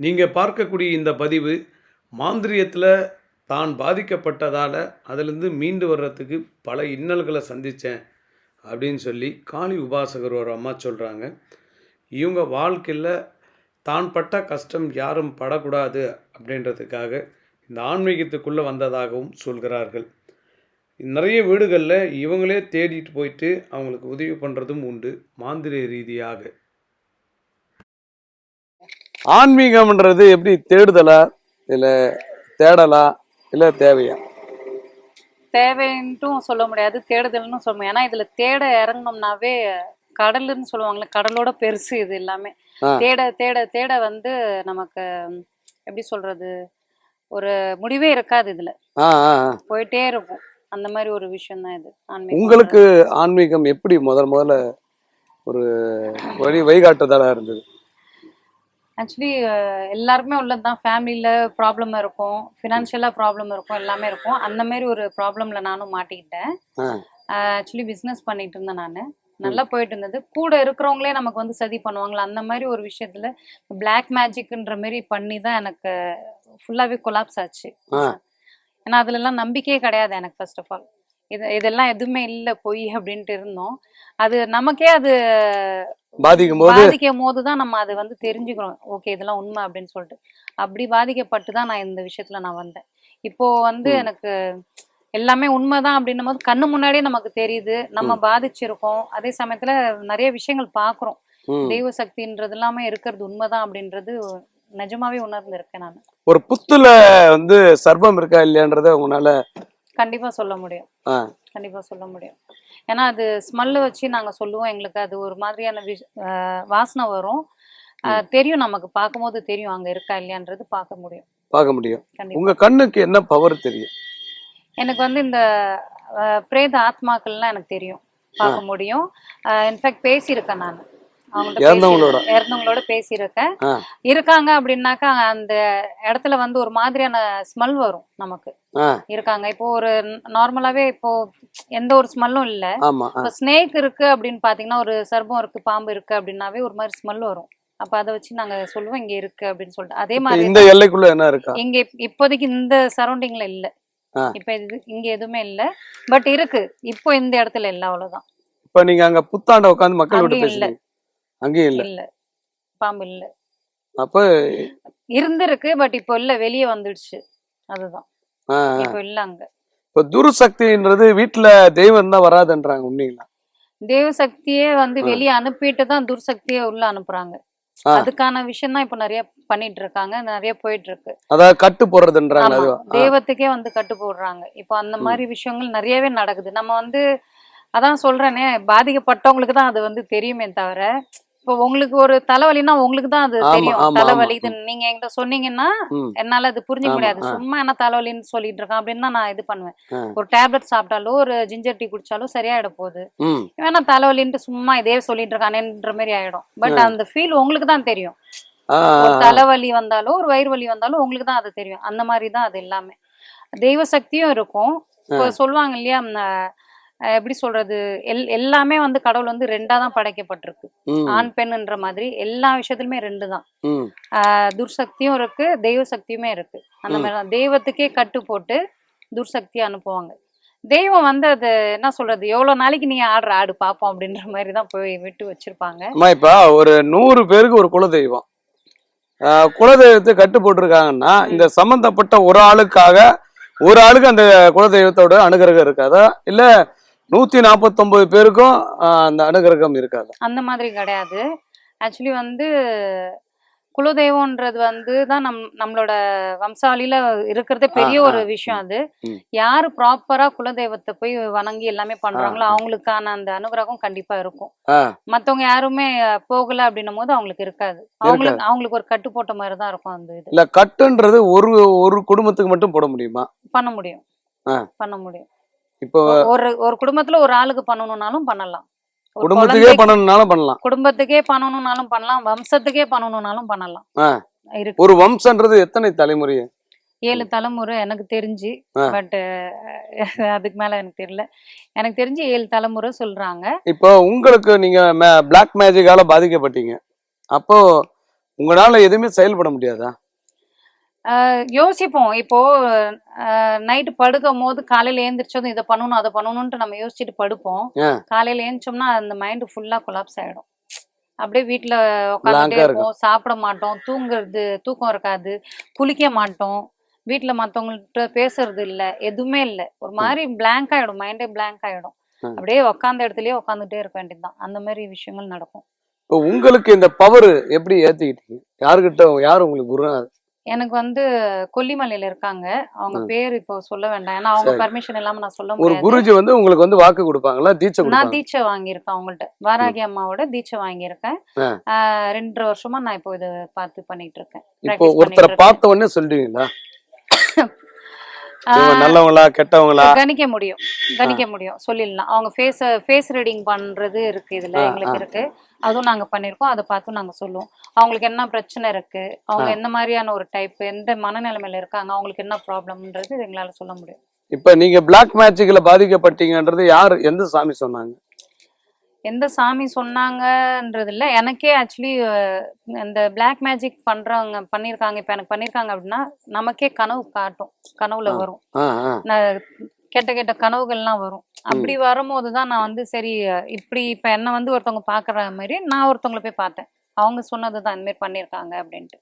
நீங்கள் பார்க்கக்கூடிய இந்த பதிவு மாந்திரியத்தில் தான் பாதிக்கப்பட்டதால் அதிலிருந்து மீண்டு வர்றதுக்கு பல இன்னல்களை சந்தித்தேன் அப்படின்னு சொல்லி காளி உபாசகர் ஒரு அம்மா சொல்கிறாங்க இவங்க வாழ்க்கையில் தான் பட்ட கஷ்டம் யாரும் படக்கூடாது அப்படின்றதுக்காக இந்த ஆன்மீகத்துக்குள்ளே வந்ததாகவும் சொல்கிறார்கள். நிறைய வீடுகளில் இவங்களே தேடிட்டு போயிட்டு அவங்களுக்கு உதவி பண்ணுறதும் உண்டு மாந்திரிய ரீதியாக. ஆன்மீகம்ன்றது எப்படி தேடுதலா? இல்லை தேடலா? இல்லை தேவையா? தேவைன்ட்டும் சொல்ல முடியாது தேடுதல்னு சொல்ல முடியாது. ஏன்னா இதுல தேட இறங்கணும்னாவே கடலுன்னு சொல்லுவாங்கல்ல கடலோட பெருசு இது எல்லாமே. தேட தேட தேட வந்து நமக்கு எப்படி சொல்றது ஒரு முடிவே இருக்காது இதுல. போயிட்டே இருக்கும். அந்த மாதிரி ஒரு விஷயம் தான் இது ஆன்மீகம். உங்களுக்கு ஆன்மீகம் எப்படி முதல் முதல்ல ஒரு வழி வழிகாட்டுதலா இருந்தது? ஆக்சுவலி எல்லாருக்குமே உள்ளதுதான். ஃபேமிலியில ப்ராப்ளம் இருக்கும். ஃபினான்ஷியலா ப்ராப்ளம் இருக்கும். எல்லாமே இருக்கும். அந்த மாதிரி ஒரு ப்ராப்ளம்ல நானும் மாட்டிக்கிட்டேன். ஆக்சுவலி பிஸ்னஸ் பண்ணிட்டு இருந்தேன் நான். நல்லா போயிட்டு இருந்தது. கூட இருக்கிறவங்களே நமக்கு வந்து சதி பண்ணுவாங்களா? அந்த மாதிரி ஒரு விஷயத்துல பிளாக் மேஜிக்ன்ற மாதிரி பண்ணி தான் எனக்கு ஃபுல்லாவே கொலாப்ஸ் ஆச்சு. ஏன்னா அதுல எல்லாம் நம்பிக்கையே கிடையாது எனக்கு ஃபர்ஸ்ட் ஆஃப் ஆல் இது இதெல்லாம் எதுவுமே இல்லை பொய் அப்படின்ட்டு இருந்தோம். அது நமக்கே அது பாதிக்கும் போது பாதிக்கும் போது தான் நம்ம அதை வந்து தெரிஞ்சுக்கிறோம் ஓகே இதெல்லாம் உண்மை அப்படின்னு சொல்லிட்டு. அப்படி பாதிக்கப்பட்டு தான் நான் இந்த விஷயத்துல நான் வந்தேன். இப்போ வந்து. எனக்கு எல்லாமே உண்மைதான் அப்படின்னும் போது கண்ணு முன்னாடியே நமக்கு தெரியுது. நம்ம பாதிச்சிருக்கோம். அதே சமயத்துல நிறைய விஷயங்கள் பாக்குறோம். தெய்வ சக்தின்றது எல்லாமே இருக்கிறது உண்மைதான் அப்படின்றது நிஜமாவே உணர்ந்து இருக்கேன் நான். ஒரு புத்துல வந்து சர்ப்பம் இருக்கா இல்லையான்றத உங்களால கண்டிப்பா சொல்ல முடியும். கண்டிப்பா சொல்ல முடியும். ஏன்னா அது ஸ்மெல்ல வச்சு நாங்க சொல்லுவோம். எங்களுக்கு அது ஒரு மாதிரியான வாசனை வரும். தெரியும் நமக்கு. பார்க்கும்போது தெரியும். அங்க இருக்கா இல்லையான்றது பார்க்க முடியும். பார்க்க முடியும். உங்க கண்ணுக்கு என்ன பவர் தெரியும்? எனக்கு வந்து இந்த பிரேத ஆத்மாக்கள்லாம் எனக்கு தெரியும். பார்க்க முடியும். இன்ஃபேக்ட் பேசியிருக்கேன் நான். இறந்தவங்களோட? இறந்தவங்களோட பேசியிருக்கேன். இருக்காங்க அப்படின்னாக்கா அந்த இடத்துல வந்து ஒரு மாதிரியான ஸ்மெல் வரும் நமக்கு. இருக்காங்க. இப்போ ஒரு நார்மலாவே இப்போ எந்த ஒரு ஸ்மெல்லும் இல்ல. இப்போ ஸ்னேக் இருக்கு அப்படின்னு பாத்தீங்கன்னா ஒரு சர்பம் இருக்கு பாம்பு இருக்கு அப்படின்னாவே ஒரு மாதிரி ஸ்மெல் வரும். அப்ப அதை வச்சு நாங்க சொல்லுவோம் இங்க இருக்கு அப்படின்னு சொல்லிட்டு. அதே மாதிரி இந்த எல்லைக்குள்ள என்ன இருக்கா? இங்க இப்- இப்போதைக்கு இந்த சரௌண்டிங்ல இல்ல. இப்ப இது இங்க எதுவுமே இல்ல. பட் இருக்கு. இப்போ இந்த இடத்துல இல்ல அவ்வளவுதான். இப்ப நீங்க அங்க புத்தாண்ட உட்காந்து மக்கள் இல்ல. அங்கேயும் இல்ல. இல்ல. பாம்பு இல்ல. அப்ப இருந்திருக்கு பட் இப்போ இல்ல. வெளியே வந்துடுச்சு. அதுதான். இப்போ இல்ல அங்க. இப்ப துருசக்தின்றது வீட்டுல தெய்வம் தான் வராதுன்றாங்க உண்மைங்களா தேவ சக்தியே வந்து. வெளியே அனுப்பிட்டு தான் துர்சக்தியை உள்ள அனுப்புறாங்க. அதுக்கான விஷயம் தான் இப்ப நிறைய பண்ணிட்டு இருக்காங்க நிறைய போயிட்டு இருக்கு அதாவது கட்டு போடுறதுன்றாங்க. தெய்வத்துக்கே வந்து கட்டு போடுறாங்க. இப்போ அந்த. மாதிரி விஷயங்கள் நிறையவே நடக்குது. நம்ம வந்து அதான் சொல்றேனே பாதிக்கப்பட்டவங்களுக்கு தான் அது வந்து தெரியுமே தவிர இப்போ உங்களுக்கு ஒரு தலைவலின்னா உங்களுக்கு தான் அது தெரியும் தலைவலி. இது நீங்க என்கிட்ட சொன்னீங்கன்னா. என்னால அது புரிஞ்சுக்க முடியாது. சும்மா என்ன தலைவலின்னு சொல்லிட்டு இருக்கான் அப்படின்னு தான் நான் இது பண்ணுவேன். ஒரு டேப்லெட் சாப்பிட்டாலோ ஒரு ஜிஞ்சர் டீ குடிச்சாலோ சரியாயிட போகுது. வேணா தலைவலின்ட்டு சும்மா இதே சொல்லிட்டு இருக்கானேன்ற மாதிரி ஆயிடும் பட் அந்த ஃபீல் உங்களுக்கு தான் தெரியும். தலைவலி வந்தாலோ ஒரு வயிறு வலி வந்தாலும் உங்களுக்கு தான் அது தெரியும் அந்த மாதிரி தான் அது எல்லாமே தெய்வ சக்தியும் இருக்கும் இப்போ சொல்லுவாங்க இல்லையா எப்படி சொல்றது எல் எல்லாமே வந்து கடவுள் வந்து ரெண்டா தான் படைக்கப்பட்டிருக்கு. ஆண் பெண்ணுன்ற மாதிரி எல்லா விஷயத்துலயுமே ரெண்டு தான். துர்சக்தியும் இருக்கு தெய்வ சக்தியுமே இருக்கு. அந்த. மாதிரி தெய்வத்துக்கே கட்டு போட்டு துர்சக்தி அனுப்புவாங்க. தெய்வம் வந்து அது என்ன சொல்றது எவ்வளவு நாளைக்கு நீ ஆடுற ஆடு பாப்போம் அப்படின்ற மாதிரி தான் போய் விட்டு வச்சிருப்பாங்க. இப்ப ஒரு நூறு பேருக்கு ஒரு குலதெய்வம். ஆஹ் குலதெய்வத்தை கட்டு போட்டிருக்காங்கன்னா இந்த சம்பந்தப்பட்ட ஒரு ஆளுக்காக ஒரு ஆளுக்கு அந்த குலதெய்வத்தோட அனுகிரகம் இருக்காதா? இல்ல நூத்தி நாற்பத்தொன்பது பேருக்கும் அந்த அனுகிரகம் இருக்காதா அந்த மாதிரி கிடையாது. ஆக்சுவலி வந்து குலதெய்வம்ன்றது வந்து தான் நம் நம்மளோட வம்சாவளியில இருக்கிறதே பெரிய ஒரு விஷயம் அது. யாரு ப்ராப்பரா குலதெய்வத்தை போய் வணங்கி எல்லாமே பண்றாங்களோ. அவங்களுக்கான அந்த அனுகிரகம் கண்டிப்பா இருக்கும். மத்தவங்க யாருமே போகல அப்படின்னும் போது அவங்களுக்கு இருக்காது. அவங்களுக்கு அவங்களுக்கு ஒரு கட்டு போட்ட மாதிரி தான் இருக்கும் அந்த இது. இல்ல கட்டுன்றது ஒரு ஒரு குடும்பத்துக்கு மட்டும் போட முடியுமா? பண்ண முடியும். பண்ண முடியும். இப்போ ஒரு ஒரு குடும்பத்துல ஒரு ஆளுக்கு பண்ணணும்னாலும் பண்ணலாம். குடும்பத்துக்கே பண்ணணும்னாலும் பண்ணலாம். குடும்பத்துக்கே பண்ணணும்னாலும் பண்ணலாம். வம்சத்துக்கே பண்ணணும்னாலும் பண்ணலாம். ஒரு வம்சன்றது எத்தனை தலைமுறை? ஏழு தலைமுறை எனக்கு தெரிஞ்சு. பட் அதுக்கு மேல எனக்கு தெரியல. எனக்கு தெரிஞ்சு ஏழு தலைமுறை சொல்றாங்க. இப்போ உங்களுக்கு நீங்க பிளாக் மேஜிக்கால பாதிக்கப்பட்டீங்க. அப்போ உங்களால எதுவுமே செயல்பட முடியாதா? யோசிப்போம். இப்போ நைட்டு படுக்கும் போது காலையில ஏந்திரிச்சதும் இதை பண்ணணும் அதை பண்ணணும்ட்டு நம்ம யோசிச்சுட்டு படுப்போம். காலையில ஏந்திச்சோம்னா அந்த மைண்ட் ஃபுல்லா கொலாப்ஸ் ஆயிடும். அப்படியே வீட்டுல உட்காந்துட்டே. இருப்போம். சாப்பிட மாட்டோம். தூங்குறது தூக்கம் இருக்காது. குளிக்க மாட்டோம். வீட்டுல மத்தவங்கள்ட்ட பேசுறது இல்ல. எதுவுமே இல்ல. ஒரு மாதிரி blank ஆயிடும். மைண்டே blank ஆயிடும். அப்படியே உட்காந்த இடத்துலயே உட்காந்துட்டே இருக்க வேண்டியதுதான். அந்த மாதிரி விஷயங்கள் நடக்கும். இப்போ உங்களுக்கு இந்த பவர் எப்படி ஏத்திக்கிட்டீங்க? யாருக்கிட்ட யார் உங்களுக்கு குரு? எனக்கு வந்து கொல்லிமலையில இருக்காங்க. அவங்க. பேர் இப்போ சொல்ல வேண்டாம். ஏன்னா அவங்க. பர்மிஷன் இல்லாம நான் சொல்ல ஒரு குருஜி வந்து உங்களுக்கு வந்து வாக்கு கொடுப்பாங்களா? தீட்சை நான் தீட்சை வாங்கியிருக்கேன் அவங்கள்ட்ட. வாராகி அம்மாவோட தீட்சை வாங்கியிருக்கேன். ரெண்டரை வருஷமா நான் இப்போ இது பார்த்து பண்ணிட்டு இருக்கேன். இப்போ ஒருத்தரை. பார்த்த உடனே ஆஹ் நல்லவங்களா கெட்டவங்களா? கணிக்க முடியும். கணிக்க முடியும். சொல்லிடலாம். அவங்க ஃபேஸ் ஃபேஸ் ரீடிங் பண்றது இருக்கு இதுல எங்களுக்கு. இருக்கு. அதுவும் நாங்க பண்ணிருக்கோம். அதை பார்த்து நாங்க சொல்லுவோம். அவங்களுக்கு என்ன பிரச்சனை இருக்கு? அவங்க. எந்த மாதிரியான ஒரு டைப் எந்த மனநிலைமையில இருக்காங்க? அவங்களுக்கு என்ன ப்ராப்ளம்ன்றது எங்களால சொல்ல முடியும். இப்ப நீங்க பிளாக் மேஜிக்ல பாதிக்கப்பட்டீங்கன்றது யாரு எந்த சாமி சொன்னாங்க? எந்த சாமி சொன்னாங்கன்றது இல்ல எனக்கே ஆக்சுவலி இந்த Black மேஜிக் பண்றவங்க பண்ணிருக்காங்க. இப்ப எனக்கு பண்ணிருக்காங்க அப்படின்னா நமக்கே கனவு காட்டும். கனவுல. வரும். கெட்ட கெட்ட கனவுகள்லாம் வரும். அப்படி வரும்போது தான் நான் வந்து சரி இப்படி இப்ப என்ன வந்து ஒருத்தவங்க பாக்குற மாதிரி நான் ஒருத்தவங்கள போய் பார்த்தேன். அவங்க சொன்னதுதான் இந்த மாதிரி பண்ணிருக்காங்க அப்படின்ட்டு.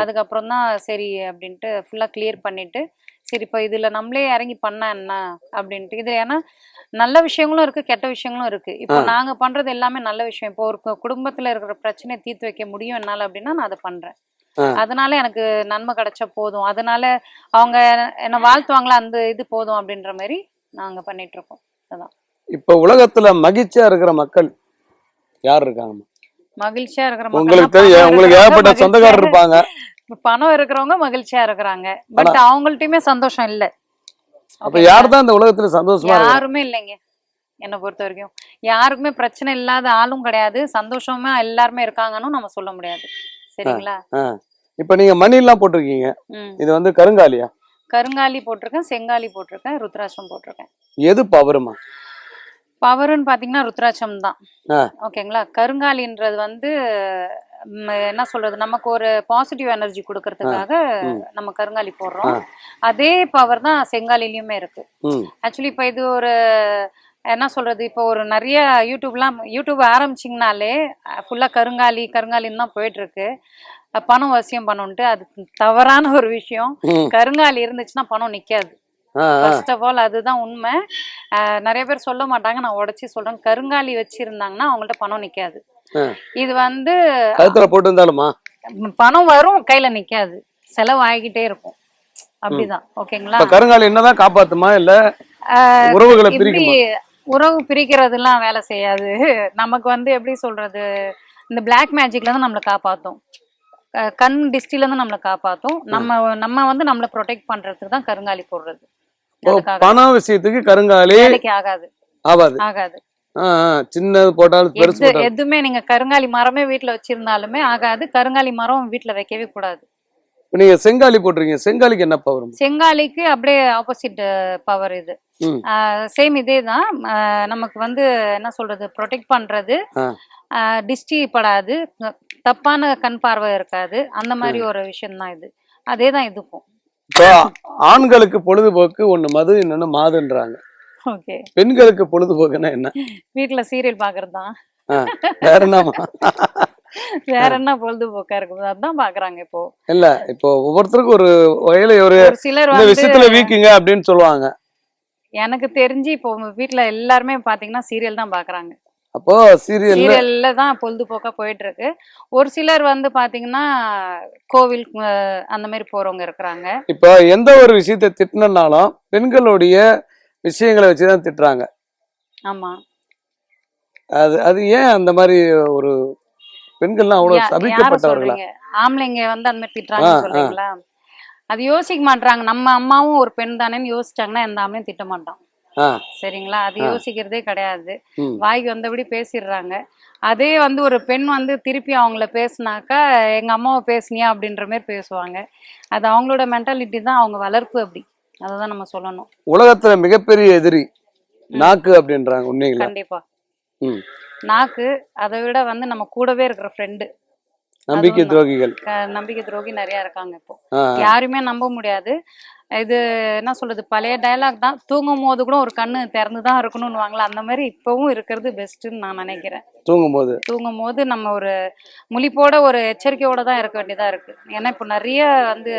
அதுக்கப்புறம் தான் சரி அப்படின்ட்டு ஃபுல்லா கிளியர் பண்ணிட்டு சரி இப்போ இதுல நம்மளே இறங்கி பண்ணா என்ன? அப்படின்ட்டு. இது ஏன்னா நல்ல விஷயங்களும் இருக்கு கெட்ட விஷயங்களும் இருக்கு. இப்போ. நாங்க பண்றது எல்லாமே நல்ல விஷயம். இப்போ ஒரு குடும்பத்துல இருக்கிற பிரச்சனையை தீர்த்து வைக்க முடியும் என்னால அப்படின்னா நான் அதை பண்றேன். அதனால எனக்கு நன்மை கிடைச்சா போதும். அதனால அவங்க என்ன வாழ்த்துவாங்களா அந்த இது போதும் அப்படின்ற மாதிரி நாங்க பண்ணிட்டு இருக்கோம். இப்ப உலகத்துல மகிழ்ச்சியா இருக்கிற மக்கள் யார் இருக்காங்க மகிழ்ச்சியா இருக்கிற உங்களுக்கு உங்களுக்கு ஏகப்பட்ட சொந்தக்காரர் இருப்பாங்க. பணம் இருக்கிறவங்க மகிழ்ச்சியா இருக்கிறாங்க. பட் அவங்கள்ட்டயுமே சந்தோஷம் இல்ல. அப்ப யார் தான் இந்த உலகத்துல சந்தோஷமா யாருமே இல்லைங்க. என்னை பொறுத்த வரைக்கும் யாருக்குமே பிரச்சனை இல்லாத ஆளும் கிடையாது. சந்தோஷமா எல்லாருமே இருக்காங்கன்னு நம்ம சொல்ல முடியாது. சரிங்களா? இப்ப நீங்க மணி எல்லாம் போட்டிருக்கீங்க இது வந்து கருங்காலியா? கருங்காலி போட்டிருக்கேன் செங்காலி போட்டிருக்கேன் ருத்ராட்சம் போட்டிருக்கேன். எது பவருமா பவர்னு பாத்தீங்கன்னா ருத்ராட்சம் தான். ஓகேங்களா கருங்காலின்றது வந்து என்ன சொல்றது நமக்கு ஒரு பாசிட்டிவ் எனர்ஜி கொடுக்கறதுக்காக. நம்ம கருங்காலி போடுறோம். அதே பவர் தான் செங்காலிலயுமே இருக்கு. ஆக்சுவலி இப்போ இது ஒரு என்ன சொல்றது இப்போ ஒரு நிறைய யூடியூப்லாம் யூடியூப் ஆரம்பிச்சிங்கனாலே ஃபுல்லாக கருங்காலி கருங்காலின்னு தான் போயிட்டு இருக்கு பணம் வசியம் பண்ணணுன்ட்டு அது தவறான ஒரு விஷயம். கருங்காலி இருந்துச்சுன்னா பணம் நிக்காது. ஃபர்ஸ்ட் ஆஃப் ஆல் அதுதான் உண்மை. நிறைய பேர் சொல்ல மாட்டாங்க நான் உடச்சி சொல்றேன். கருங்காலி வச்சிருந்தாங்கன்னா அவங்கள்ட்ட பணம் நிக்காது. இது வந்து கழுத்துல போட்டு இருந்தாலுமா பணம் வரும் கையில நிக்காது. செலவு ஆகிக்கிட்டே இருக்கும். அப்படிதான். ஓகேங்களா? கருங்காலி என்னதான் காப்பாத்துமா இல்ல உறவுகளை உறவு பிரிக்கிறதுலாம் வேலை செய்யாது. நமக்கு வந்து எப்படி சொல்றது? இந்த பிளாக் மேஜிக்ல இருந்து நம்மளை காப்பாத்தும். கண் டிஸ்டில இருந்து நம்மளை காப்பாத்தும். நம்ம நம்ம வந்து நம்மளை ப்ரொடெக்ட் பண்றதுக்கு தான் கருங்காலி போடுறது. பண விஷயத்துக்கு கருங்காலி ஆகாது. ஆகாது. சின்னது போட்டாலும் பெருசு எதுவுமே நீங்க கருங்காலி மரமே வீட்ல வச்சிருந்தாலுமே ஆகாது. கருங்காலி மரம் வீட்ல வைக்கவே கூடாது. நீங்க செங்காலி போட்டிருக்கீங்க. செங்காலிக்கு என்ன பவர் செங்காலிக்கு அப்படியே ஆப்போசிட் பவர் இது. சேம் இதே தான். நமக்கு வந்து என்ன சொல்றது? ப்ரொடெக்ட் பண்றது. டிஸ்டி படாது. தப்பான கண் பார்வை இருக்காது. அந்த மாதிரி ஒரு விஷயம் தான் இது. அதே தான் இதுக்கும். ஆண்களுக்கு பொழுதுபோக்கு ஒண்ணு மது இன்னொன்னு மாதுன்றாங்க. ஓகே பெண்களுக்கு பொழுதுபோக்குன்னா என்ன? வீட்ல சீரியல் பாக்குறது? தான் வேற என்னமா வேற என்ன பொழுதுபோக்கா இருக்குது? அதான் பாக்குறாங்க இப்போ. இல்ல இப்போ ஒவ்வொருத்தருக்கும் ஒரு வகையில ஒரு சிலர் விஷயத்துல வீக்குங்க அப்படின்னு சொல்லுவாங்க. எனக்கு தெரிஞ்சு இப்போ வீட்ல எல்லாருமே பாத்தீங்கன்னா சீரியல் தான் பாக்குறாங்க. அப்போ சீரியல்ல சீரியல்ல தான் பொழுதுபோக்கா போயிட்டு இருக்கு ஒரு சிலர் வந்து பாத்தீங்கன்னா கோவில் அந்த மாதிரி போறவங்க இருக்கிறாங்க. இப்போ எந்த ஒரு விஷயத்த திட்டினாலும் பெண்களுடைய விஷயங்களை வச்சுதான் திட்டுறாங்க. ஆமா. அது அது ஏன் அந்த மாதிரி ஒரு பெண்கள்லாம் யார சபிக்கப்பட்டவர்களா? ஆம்பளைங்க வந்து அந்த மாதிரி ஆ. சொல்றீங்களா? அது யோசிக்க மாட்றாங்க. நம்ம அம்மாவும் ஒரு பெண் தானேன்னு யோசிச்சாங்கன்னா எந்த ஆம்பளையும் திட்ட மாட்டான். சரிங்களா? அது. யோசிக்கிறதே கிடையாது. வாய்க்கு வந்தபடி பேசிடுறாங்க. அதே வந்து ஒரு பெண் வந்து திருப்பி அவங்கள பேசுனாக்கா எங்க அம்மாவை பேசுனியா? அப்படின்ற மாதிரி பேசுவாங்க. அது அவங்களோட மென்டாலிட்டி தான் அவங்க வளர்ப்பு அப்படி. அதை தான் நம்ம சொல்லணும். உலகத்துல மிகப்பெரிய எதிரி நாக்கு அப்படின்றாங்க உண்மைங்களா கண்டிப்பா. ம். நாக்கு அதை விட வந்து நம்ம கூடவே இருக்கிற ஃப்ரெண்டு நம்பிக்கை துரோகிகள். நம்பிக்கை துரோகி நிறைய இருக்காங்க இப்போ. யாருமே நம்ப முடியாது. இது என்ன சொல்றது பழைய டயலாக் தான். தூங்கும் போது கூட ஒரு கண்ணு திறந்து தான் இருக்கணும்னு வாங்கலாம் அந்த மாதிரி இப்பவும் இருக்கிறது பெஸ்ட்டுன்னு நான் நினைக்கிறேன். தூங்கும் போது தூங்கும் போது நம்ம ஒரு முழிப்போட ஒரு எச்சரிக்கையோட தான் இருக்க வேண்டியதா இருக்கு. ஏன்னா இப்போ நிறைய வந்து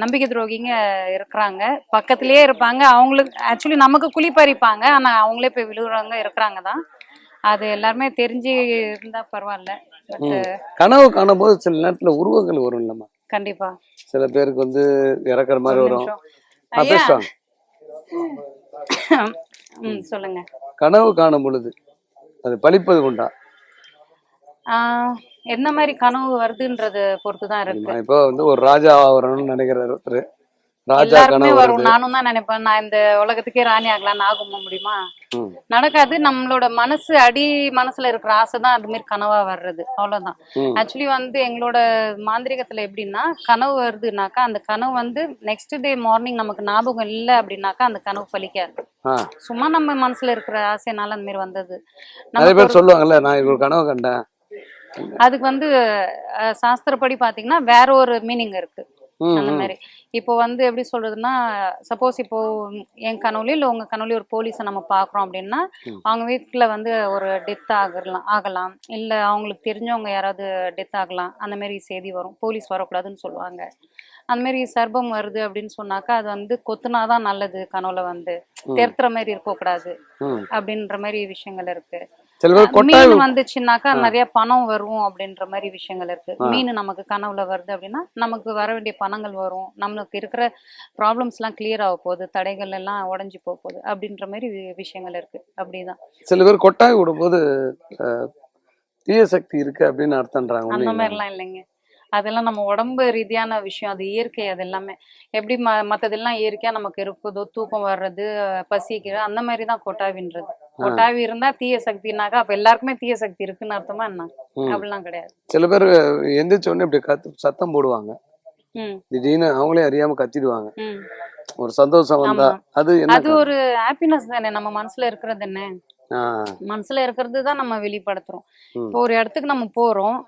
நம்பிக்கை துரோகிங்க இருக்கிறாங்க. பக்கத்திலேயே இருப்பாங்க. அவங்களுக்கு ஆக்சுவலி நமக்கு குழி பறிப்பாங்க ஆனா அவங்களே போய் விழுகுறவங்க இருக்கிறாங்க தான். அது எல்லாருமே தெரிஞ்சு இருந்தா பரவாயில்ல. கனவு காணும்போது சில நேரத்துல உருவங்கள் வரும் இல்லம்மா. கண்டிப்பா. சில பேருக்கு வந்து இறக்குற மாதிரி வரும். சொல்லுங்க. கனவு காணும் பொழுது அது பழிப்பது உண்டா? என்ன மாதிரி கனவு வருதுன்றது பொறுத்து தான் இருக்கு இப்போ வந்து ஒரு ராஜா ஆகிறோம்னு நினைக்கிறாரு ஒருத்தர். ராஜா கனவு வரும். நானும் தான் நினைப்பேன். நான் இந்த உலகத்துக்கே ராணி ஆகலாம்னு ஆக முடியுமா. நடக்காது. நம்மளோட மனசு அடி மனசுல இருக்கிற ஆசை தான் அது மாதிரி கனவா வர்றது. அவ்வளவுதான். ஆக்சுவலி வந்து எங்களோட மாந்திரிகத்துல எப்படின்னா கனவு வருதுனாக்கா அந்த கனவு வந்து நெக்ஸ்ட் டே மார்னிங் நமக்கு ஞாபகம் இல்லை அப்படின்னாக்கா அந்த கனவு பலிக்காது. சும்மா நம்ம மனசுல இருக்கிற ஆசைனால அந்த மாதிரி வந்தது. நிறைய பேர் சொல்லுவாங்கல்ல நான் ஒரு கனவு கண்டேன். அதுக்கு வந்து சாஸ்திரப்படி பாத்தீங்கன்னா வேற ஒரு மீனிங் இருக்கு. அந்த. மாதிரி இப்போ வந்து எப்படி சொல்றதுன்னா சப்போஸ் இப்போ என் கனவுலயோ இல்லை உங்க கனவுலயோ ஒரு போலீஸை நம்ம பாக்குறோம் அப்படின்னா. அவங்க வீட்டுல வந்து ஒரு டெத் ஆகலாம் ஆகலாம். இல்ல அவங்களுக்கு தெரிஞ்சவங்க யாராவது டெத் ஆகலாம். அந்த மாதிரி செய்தி வரும். போலீஸ் வரக்கூடாதுன்னு சொல்லுவாங்க. அந்த மாதிரி சர்ப்பம் வருது அப்படின்னு சொன்னாக்கா அது வந்து கொத்துனாதான் நல்லது கனவுல வந்து. தெருத்துற மாதிரி இருக்கக்கூடாது. அப்படின்ற மாதிரி விஷயங்கள் இருக்கு. சில பேர் கொட்டாய் மீன் வந்துச்சுன்னாக்கா நிறைய பணம் வரும் அப்படின்ற மாதிரி விஷயங்கள் இருக்கு. மீன் நமக்கு கனவுல வருது அப்படின்னா நமக்கு வர வேண்டிய பணங்கள் வரும். நம்மளுக்கு இருக்கிற ப்ராப்ளம்ஸ் எல்லாம் கிளியர் ஆக போகுது. தடைகள் எல்லாம் உடஞ்சி போக போகுது அப்படின்ற மாதிரி விஷயங்கள் இருக்கு. அப்படிதான். சில பேர் கொட்டாய் விடும்போது தீய சக்தி இருக்கு அப்படின்னு அர்த்தம்ன்றாங்க அந்த உண்மைங்களா? மாதிரிலாம் இல்லைங்க. அதெல்லாம் நம்ம உடம்பு ரீதியான விஷயம். அது இயற்கை அது எல்லாமே. எப்படி ம மற்றதெல்லாம் இயற்கையா நமக்கு இருக்குதோ தூக்கம் வர்றது பசிக்கிற அந்த மாதிரி தான் கொட்டாவின்றது கொட்டாவி இருந்தா தீய சக்தினாக்கா அப்ப எல்லாருக்குமே தீய சக்தி இருக்குன்னு அர்த்தமா என்ன. அப்படிலாம் கிடையாது. சில பேர் எந்திரிச்ச உடனே இப்படி கத்து சத்தம் போடுவாங்க. திடீர்னு அவங்களே அறியாம கத்திடுவாங்க. ஒரு சந்தோஷம் வந்தா. அது என்ன அது ஒரு ஹாப்பினஸ் தானே நம்ம மனசுல இருக்கிறது என்ன? மனசுல இருக்கிறது தான் நம்ம வெளிப்படுத்துறோம். இப்போ ஒரு இடத்துக்கு நம்ம போறோம்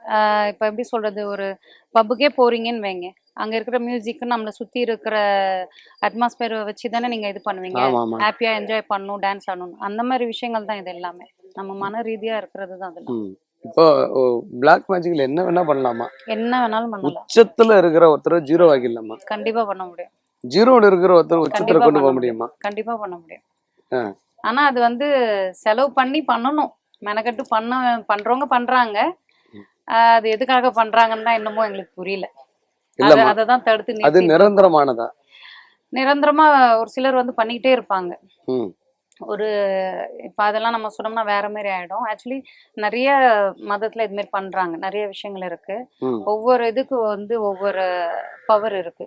இப்ப எப்படி சொல்றது ஒரு பப்புக்கே போறீங்கன்னு வைங்க. அங்க இருக்கிற மியூசிக் நம்மளை சுத்தி இருக்கிற அட்மாஸ்பியர் வச்சு தானே நீங்க இது பண்ணுவீங்க. ஹாப்பியா என்ஜாய் பண்ணணும் டான்ஸ் ஆடணும். அந்த மாதிரி விஷயங்கள் தான் இது எல்லாமே. நம்ம மன ரீதியா இருக்கிறது தான் அதெல்லாம். இப்போ பிளாக் மேஜிக்ல என்ன வேணா பண்ணலாமா? என்ன வேணாலும் பண்ணலாம். உச்சத்துல இருக்கிற ஒருத்தரை ஜீரோ ஆக்கிடலாமா? கண்டிப்பா பண்ண முடியும். ஜீரோல இருக்கிற ஒருத்தர் உச்சத்துல கொண்டு போக முடியுமா. கண்டிப்பா பண்ண முடியும். ஆனா அது வந்து செலவு பண்ணி பண்ணணும். மெனக்கட்டு பண்ண பண்றவங்க பண்றாங்க. அது எதுக்காக பண்றாங்கன்னு இன்னமும் எங்களுக்கு புரியல. இல்லம்மா அதை தான் தடுத்து அது நிறுத்தி நிரந்தரமானதா? நிரந்தரமா ஒரு சிலர் வந்து பண்ணிக்கிட்டே இருப்பாங்க. ம். ஒரு இப்ப அதெல்லாம் நம்ம சொன்னோம்னா வேற மாதிரி ஆயிடும். ஆக்சுவலி நிறைய மதத்துல இது மாதிரி பண்றாங்க. நிறைய விஷயங்கள் இருக்கு. ஒவ்வொரு இதுக்கு வந்து ஒவ்வொரு பவர் இருக்கு.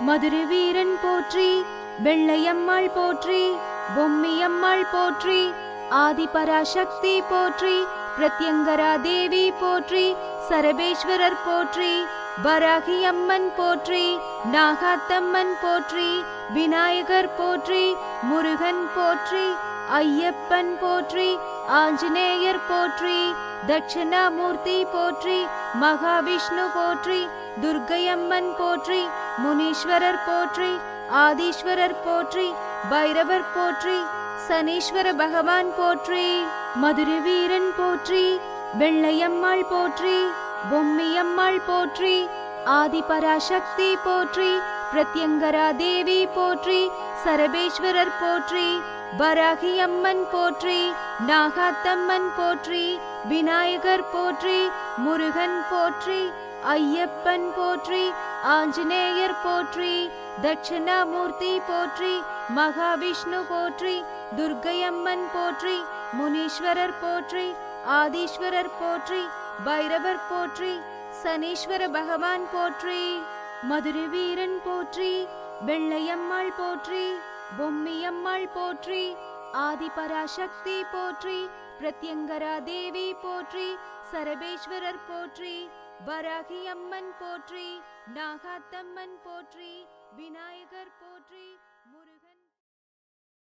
மதுரை வீரன் போற்றி வெள்ளையம்மாள் போற்றி பொம்மியம்மாள் போற்றி ஆதிபராசக்தி போற்றி பிரத்யங்கரா தேவி போற்றி சரபேஸ்வரர் போற்றி வராகி அம்மன் போற்றி நாகாத்தம்மன் போற்றி விநாயகர் போற்றி முருகன் போற்றி ஐயப்பன் போற்றி ஆஞ்சநேயர் போற்றி தட்சிணாமூர்த்தி போற்றி மகாவிஷ்ணு போற்றி துர்க்கையம்மன் போற்றி முனீஸ்வரர் போற்றி ஆதீஸ்வரர் போற்றி பைரவர் போற்றி சனீஸ்வர பகவான் போற்றி மதுரை வீரன் போற்றி வெள்ளையம்மாள் போற்றி பொம்மியம்மாள் போற்றி ஆதிபராசக்தி போற்றி பிரத்யங்கரா தேவி போற்றி சரபேஸ்வரர் போற்றி வராகி அம்மன் போற்றி நாகாத்தம்மன் போற்றி விநாயகர் போற்றி முருகன் போற்றி ஐயப்பன் போற்றி ஆஞ்சநேயர் போற்றி தட்சிணாமூர்த்தி போற்றி மகாவிஷ்ணு போற்றி துர்க்கையம்மன் போற்றி முனீஸ்வரர் போற்றி ஆதீஸ்வரர் போற்றி பைரவர் போற்றி சனீஸ்வர பகவான் போற்றி மதுரை வீரன் போற்றி வெள்ளையம்மாள் போற்றி பொம்மியம்மாள் போற்றி ஆதிபராசக்தி போற்றி பிரத்யங்கரா தேவி போற்றி சரபேஸ்வரர் போற்றி வராகி அம்மன் போற்றி நாகாத்தம்மன் போற்றி விநாயகர் போற்றி